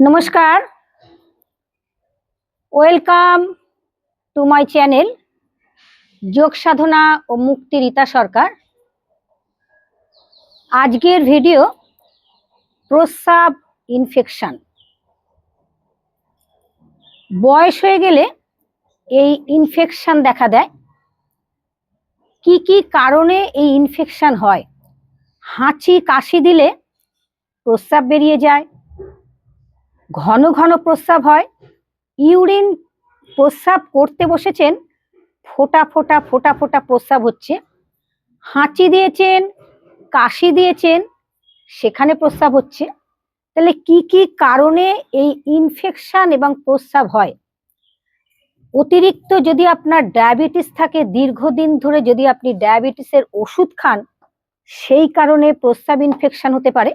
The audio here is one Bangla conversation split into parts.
নমস্কার। ওয়েলকাম টু মাই চ্যানেল যোগ সাধনা ও মুক্তি রীতা সরকার। আজকের ভিডিও প্রস্রাব ইনফেকশন বয়স হয়ে গেলে এই ইনফেকশন দেখা দেয়। কি কি কারণে এই ইনফেকশন হয়? হাঁচি কাশি দিলে প্রস্রাব বেরিয়ে যায়। ঘন ঘন প্রস্রাব হয়। ইউরিন প্রস্রাব করতে বসেছেন, ফোটা ফোটা ফোটা ফোটা প্রস্রাব হচ্ছে। হাঁচি দিয়েছেন, কাশি দিয়েছেন, সেখানে প্রস্রাব হচ্ছে। তাহলে কি কি কারণে এই ইনফেকশন এবং প্রস্রাব হয়? অতিরিক্ত যদি আপনার ডায়াবেটিস থাকে, দীর্ঘদিন ধরে যদি আপনি ডায়াবেটিসের ওষুধ খান, সেই কারণে প্রস্রাব ইনফেকশন হতে পারে।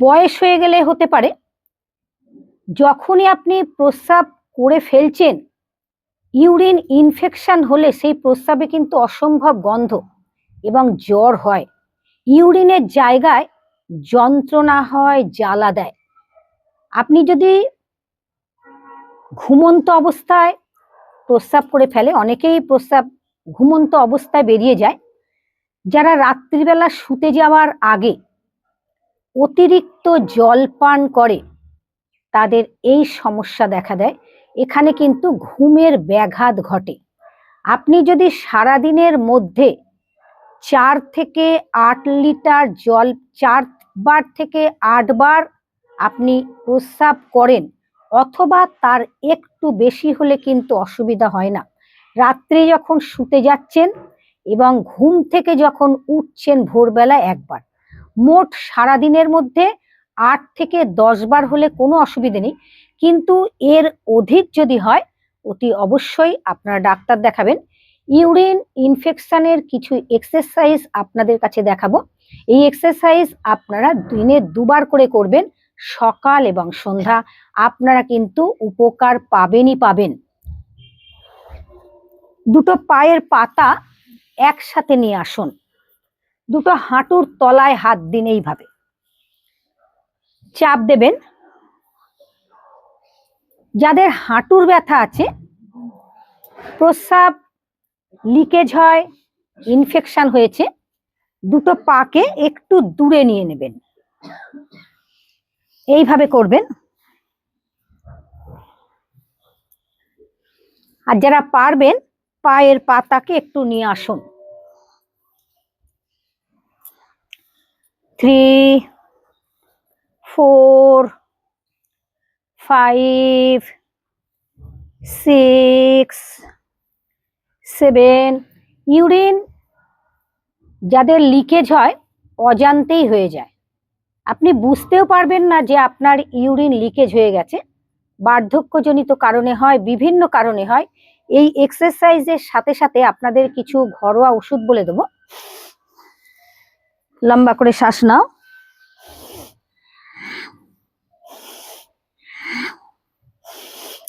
বয়স হয়ে গেলে হতে পারে। যখনই আপনি প্রস্রাব করে ফেলছেন, ইউরিন ইনফেকশন হলে সেই প্রস্রাবে কিন্তু অসম্ভব গন্ধ এবং জ্বর হয়। ইউরিনের জায়গায় যন্ত্রণা হয়, জ্বালা দেয়। আপনি যদি ঘুমন্ত অবস্থায় প্রস্রাব করে ফেলে, অনেকেই প্রস্রাব ঘুমন্ত অবস্থায় বেরিয়ে যায়। যারা রাত্রিবেলা শুতে যাওয়ার আগে অতিরিক্ত জল পান করে তাদের এই সমস্যা দেখা দেয়। এখানে কিন্তু ঘুমের ব্যাঘাত ঘটে। আপনি যদি সারাদিনের মধ্যে চার থেকে আট লিটার জল চারবার থেকে আটবার আপনি প্রস্রাব করেন, অথবা তার একটু বেশি হলে কিন্তু অসুবিধা হয় না। রাত্রে যখন শুতে যাচ্ছেন এবং ঘুম থেকে যখন উঠছেন ভোরবেলা একবার, মোট সারাদিনের মধ্যে আট থেকে দশ বার হলে কোনো অসুবিধে নেই। কিন্তু এর অধিক যদি হয়, অতি অবশ্যই আপনারা ডাক্তার দেখাবেন। ইউরিন ইনফেকশনের কিছু এক্সারসাইজ আপনাদের কাছে দেখাবো। এই এক্সারসাইজ আপনারা দিনে দুবার করে করবেন, সকাল এবং সন্ধ্যা। আপনারা কিন্তু উপকার পাবেনই পাবেন। দুটো পায়ের পাতা একসাথে নিয়ে আসুন। দুটো হাঁটুর তলায় হাত দিন এইভাবে। চাপ দেবেন। যাদের হাঁটুর ব্যথা আছে, প্রস্রাব লিকেজ হয় ইনফেকশন হয়েছে, দুটো পাকে একটু দূরে নিয়ে নেবেন। এইভাবে করবেন। আর যারা পারবেন, পায়ের পাতাকে একটু নিয়ে আসুন। Three four, five, six, seven. Urine যাদের লিকেজ হয়, অজান্তেই হয়ে যায়। আপনি বুঝতেও পারবেন না যে আপনার ইউরিন লিকেজ হয়ে গেছে। বার্ধক্যজনিত কারণে হয়, বিভিন্ন কারণে হয়। এই এক্সারসাইজের সাথে সাথে আপনাদের কিছু ঘরোয়া ওষুধ বলে দেবো। লম্বা করে শ্বাস নাও।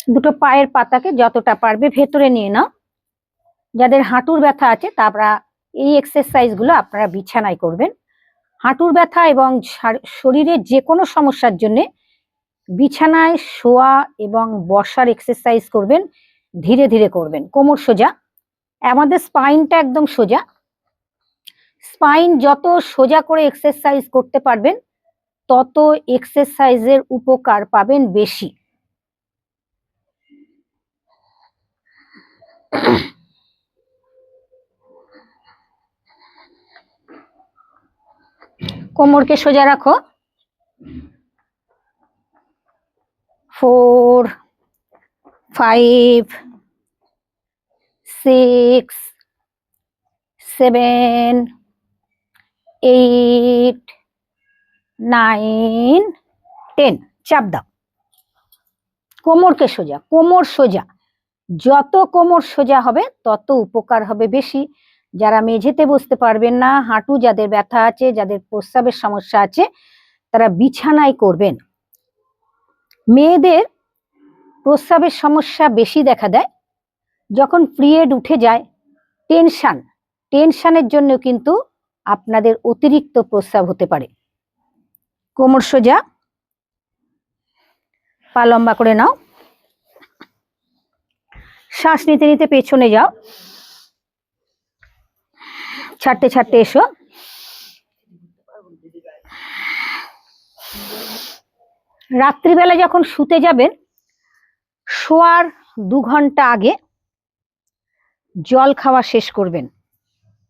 দুটো পায়ের পাতাকে যতটা পারবে ভেতরে নিয়ে নাও। যাদের হাঁটুর ব্যথা আছে তারা এই এক্সারসাইজগুলো আপনারা বিছানায় করবেন। হাঁটুর ব্যথা এবং শরীরের যে কোনো সমস্যার জন্য বিছানায় শোয়া এবং বসার এক্সারসাইজ করবেন, ধীরে ধীরে করবেন। কোমর সোজা। আমাদের স্পাইনটা একদম সোজা। স্পাইন যত সোজা করে এক্সারসাইজ করতে পারবেন, তত এক্সারসাইজের উপকার পাবেন বেশি। কোমরকে সোজা রাখো। Four five six seven eight nine ten চাপ দাও। কোমরকে সোজা, কোমর সোজা। যত কোমর সোজা হবে, তত উপকার হবে বেশি। যারা মেঝেতে বসতে পারবেন না, হাঁটু যাদের ব্যথা আছে, যাদের প্রস্রাবের সমস্যা আছে, তারা বিছানায় করবেন। মেয়েদের প্রস্রাবের সমস্যা বেশি দেখা দেয় যখন পিরিয়ড উঠে যায়, টেনশান। টেনশানের জন্য কিন্তু আপনাদের অতিরিক্ত প্রস্রাব হতে পারে। কোমর সোজা, পা লম্বা করে নাও। শ্বাস নিতে নিতে পেছনে যাও। ছাড়তে ছাড়তে এসো। রাত্রিবেলা যখন শুতে যাবেন, শোয়ার দু ঘণ্টা আগে জল খাওয়া শেষ করবেন।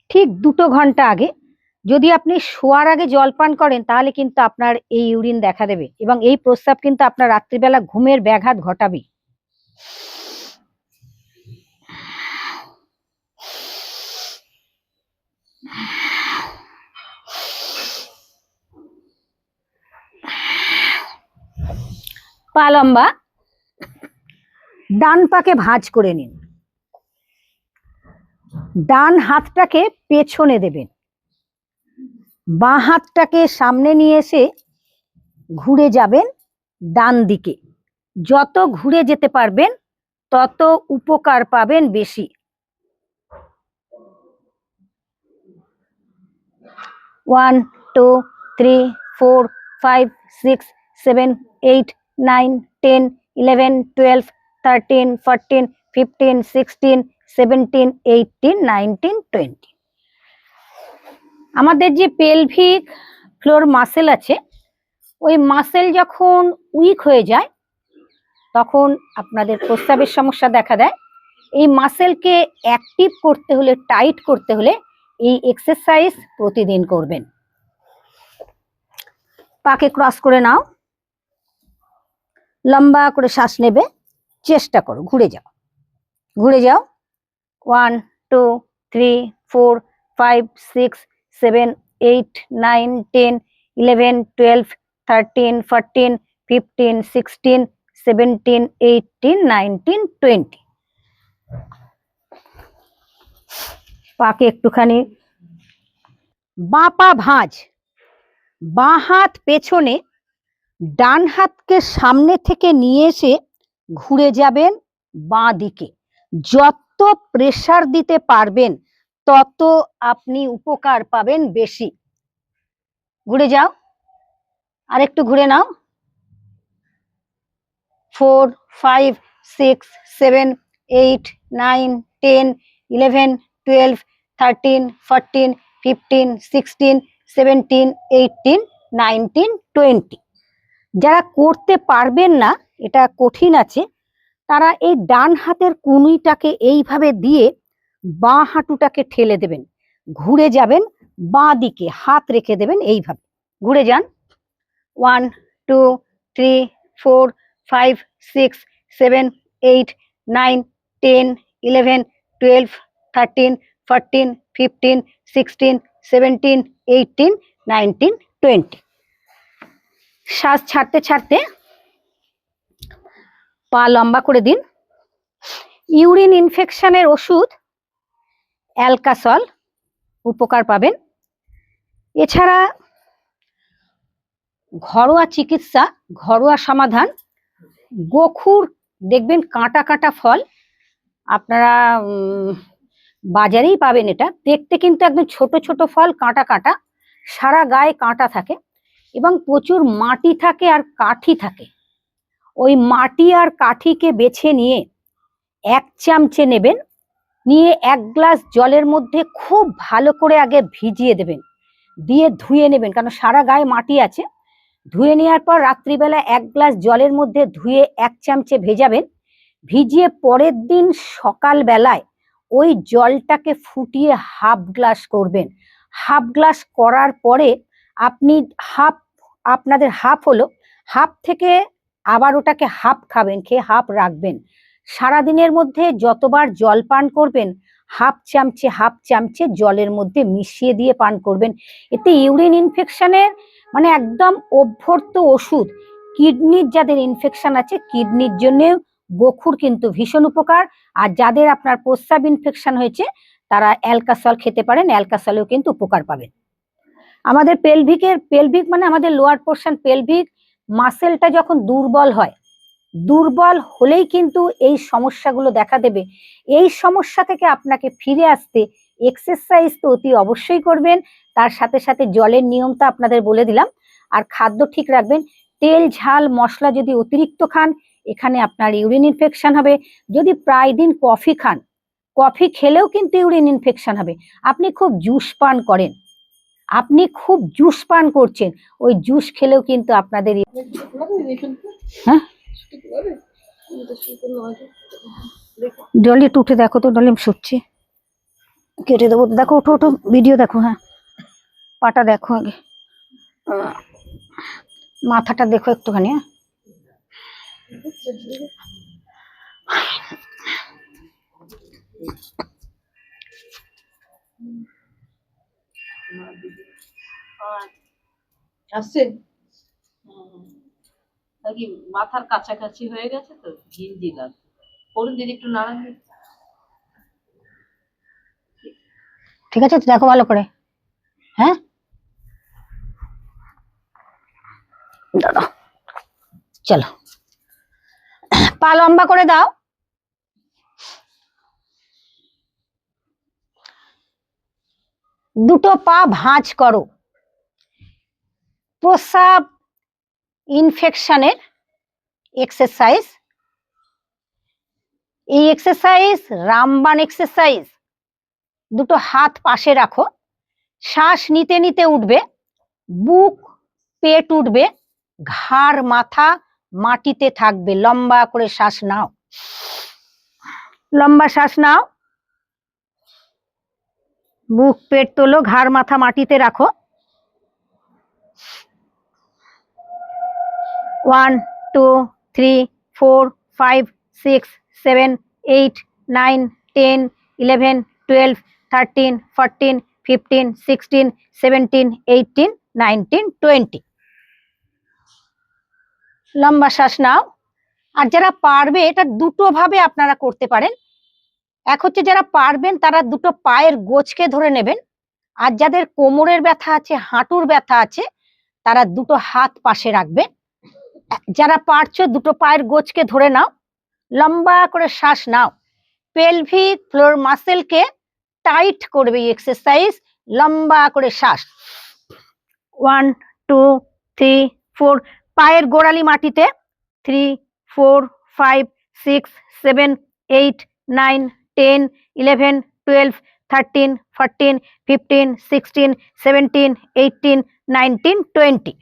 ঠিক দুটো ঘণ্টা আগে। যদি আপনি শোয়ার আগে জল পান করেন, তাহলে কিন্তু আপনার এই ইউরিন দেখা দেবে এবং এই প্রস্রাব কিন্তু আপনার রাত্রিবেলা ঘুমের ব্যাঘাত ঘটাবে পা লম্বা ডান পাকে ভাঁজ করে নিন। ডান হাতটাকে পেছনে দেবেন। বাঁ হাতটাকে সামনে নিয়ে এসে ঘুরে যাবেন ডান দিকে। যত ঘুরে যেতে পারবেন, তত উপকার পাবেন বেশি। One, two, three, four, five, six, seven, eight nine, ten, eleven, twelve, thirteen, fourteen, fifteen, sixteen, seventeen, eighteen, nineteen, twenty. আমাদের যে পেলভিক ফ্লোর মাসেল আছে, ওই মাসেল যখন উইক হয়ে যায়, তখন আপনাদের প্রস্রাবের সমস্যা দেখা দেয়। এই মাসেলকে অ্যাক্টিভ করতে হলে টাইট করতে হলে এই এক্সারসাইজ প্রতিদিন করবেন। পাকে ক্রস করে নাও। লম্বা করে শ্বাস নেবে, চেষ্টা করো, ঘুরে যাও। ঘুরে যাও। One two three four five six seven eight nine ten eleven twelve thirteen fourteen fifteen sixteen seventeen eighteen nineteen twenty পাকে একটুখানি। বাঁ পা ভাঁজ। বাঁ হাত পেছনে ডান হাতকে সামনে থেকে নিয়ে এসে ঘুরে যাবেন বাঁ দিকে যত প্রেসার দিতে পারবেন, তত আপনি উপকার পাবেন বেশি। ঘুরে যাও। আর একটু ঘুরে নাও। Four five six seven eight nine ten eleven twelve thirteen fourteen fifteen sixteen seventeen eighteen nineteen twenty যারা করতে পারবেন না, এটা কঠিন আছে, তারা এই ডান হাতের কুনুইটাকে এইভাবে দিয়ে বাঁ হাঁটুটাকে ঠেলে দেবেন। ঘুরে যাবেন, বাঁ দিকে হাত রেখে দেবেন এইভাবে। ঘুরে যান। One, two, three, four, five, six, seven, eight, nine, ten, eleven, twelve, thirteen, fourteen, fifteen, sixteen, seventeen, eighteen, nineteen, twenty. শ্বাস ছাড়তে ছাড়তে পা লম্বা করে দিন। ইউরিন ইনফেকশনের ওষুধ অ্যালকাসল উপকার পাবেন। এছাড়া ঘরোয়া চিকিৎসা, ঘরোয়া সমাধান, গোখুর, দেখবেন কাঁটা কাঁটা ফল আপনারা বাজারেই পাবেন এটা। দেখতে কিন্তু একদম ছোট ছোট ফল, কাঁটা কাঁটা, সারা গায়ে কাঁটা থাকে। এবং প্রচুর মাটি থাকে আর কাঠি থাকে। ওই মাটি আর কাঠিকে বেছে নিয়ে এক চামচে নেবেন, নিয়ে এক গ্লাস জলের মধ্যে খুব ভালো করে আগে ভিজিয়ে দেবেন, দিয়ে ধুয়ে নেবেন। কারণ সারা গায়ে মাটি আছে। ধুয়ে নেওয়ার পর রাত্রিবেলা এক গ্লাস জলের মধ্যে ধুয়ে এক চামচে ভেজাবেন। ভিজিয়ে পরের দিন সকাল বেলায় ওই জলটাকে ফুটিয়ে হাফ গ্লাস করবেন। হাফ গ্লাস করার পরে আপনি হাফ আপনাদের হাফ হলো, হাফ থেকে আবার ওটাকে হাফ খাবেন, খেয়ে হাফ রাখবেন। সারাদিনের মধ্যে যতবার জল পান করবেন, হাফ চামচে হাফ চামচে জলের মধ্যে মিশিয়ে দিয়ে পান করবেন। এতে ইউরিন ইনফেকশনের মানে একদম অভ্যর্থ ওষুধ। কিডনির যাদের ইনফেকশন আছে, কিডনির জন্য গোখুর কিন্তু ভীষণ উপকার। আর যাদের আপনার প্রস্রাব ইনফেকশন হয়েছে, তারা অ্যালকাসল খেতে পারেন, অ্যালকাসলেও কিন্তু উপকার পাবেন। আমাদের পেলভিকের পেলভিক মানে আমাদের লোয়ার পোর্শন পেলভিক মাসেলটা যখন দুর্বল হয়, দুর্বল হলেই কিন্তু এই সমস্যাগুলো দেখা দেবে। এই সমস্যা থেকে আপনাকে ফিরে আসতে এক্সারসাইজ তো অতি অবশ্যই করবেন। তার সাথে সাথে জলের নিয়মটা আপনাদের বলে দিলাম। আর খাদ্য ঠিক রাখবেন। তেল, ঝাল, মশলা যদি অতিরিক্ত খান, এখানে আপনার ইউরিন ইনফেকশন হবে। যদি প্রায় দিন কফি খান কফি খেলেও কিন্তু ইউরিন ইনফেকশন হবে। আপনি খুব জুস পান করেন। আপনি খুব জুস পান করছেন। ওই জুস খেলেও কিন্তু আপনাদের হ্যাঁ? ডলি একটু উঠে দেখো তো ডলি আমি শুচ্ছি। কেটে দেবো। দেখো ওঠো ওঠো ভিডিও দেখো হ্যাঁ। পাটা দেখো আগে। মাথাটা দেখো একটুখানি হ্যাঁ। আসছে নাকি মাথার কাছাকাছি হয়ে গেছে তো? ঘিঞ্জি লাগছে করুন দিদি একটু নাড়ান। ঠিক আছে তো দেখো ভালো করে। হ্যাঁ? দাদা চলো। পা লম্বা করে দাও। দুটো পা ভাঁজ করো। প্রস্রাব ইনফেকশনের এক্সারসাইজ এই এক্সারসাইজ রামবান এক্সারসাইজ দুটো হাত পাশে রাখো। শ্বাস নিতে নিতে উঠবে, বুক, পেট উঠবে, ঘাড়, মাথা মাটিতে থাকবে। লম্বা করে শ্বাস নাও। লম্বা শ্বাস নাও। বুক, পেট তোলো, ঘাড়, মাথা মাটিতে রাখো। One, two, three, four, five, six, seven, eight, nine, ten, eleven, twelve, thirteen, fourteen, fifteen, sixteen, seventeen eighteen nineteen, twenty. লম্বা শ্বাস নাও। আর যারা পারবে, এটা দুটো ভাবে আপনারা করতে পারেন। এক হচ্ছে যারা পারবেন, তারা দুটো পায়ের গোছকে ধরে নেবেন। আর যাদের কোমরের ব্যথা আছে, হাঁটুর ব্যথা আছে, তারা দুটো হাত পাশে রাখবে যারা পারছ দুটো পায়ের গোছকে ধরে নাও, লম্বা করে শ্বাস নাও। পেলভিক ফ্লোর মাসেলকে টাইট করবে এই এক্সারসাইজ লম্বা করে শ্বাস। ওয়ান টু থ্রি ফোর পায়ের গোড়ালি মাটিতে। Three four five six seven eight nine ten eleven twelve thirteen fourteen fifteen sixteen seventeen eighteen nineteen twenty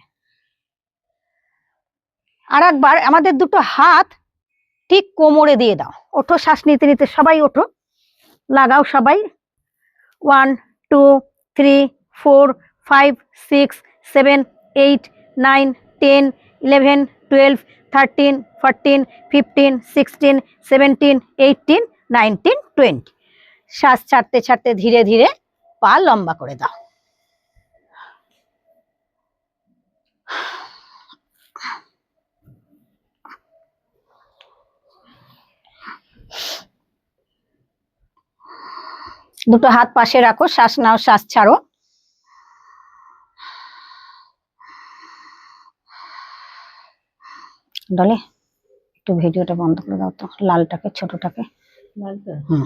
আর একবার আমাদের দুটো হাত ঠিক কোমরে দিয়ে দাও। ওঠো, শ্বাস নিতে নিতে সবাই ওঠো। লাগাও সবাই। One two three four five six seven eight nine ten eleven twelve thirteen fourteen fifteen sixteen seventeen eighteen nineteen twenty শ্বাস ছাড়তে ছাড়তে ধীরে ধীরে পা লম্বা করে দাও। দুটো হাত পাশে রাখো শ্বাস নাও শ্বাস ছাড়ো। ডলে একটু ভিডিওটা বন্ধ করে দাও তো লালটাকে ছোটটাকে। হুম।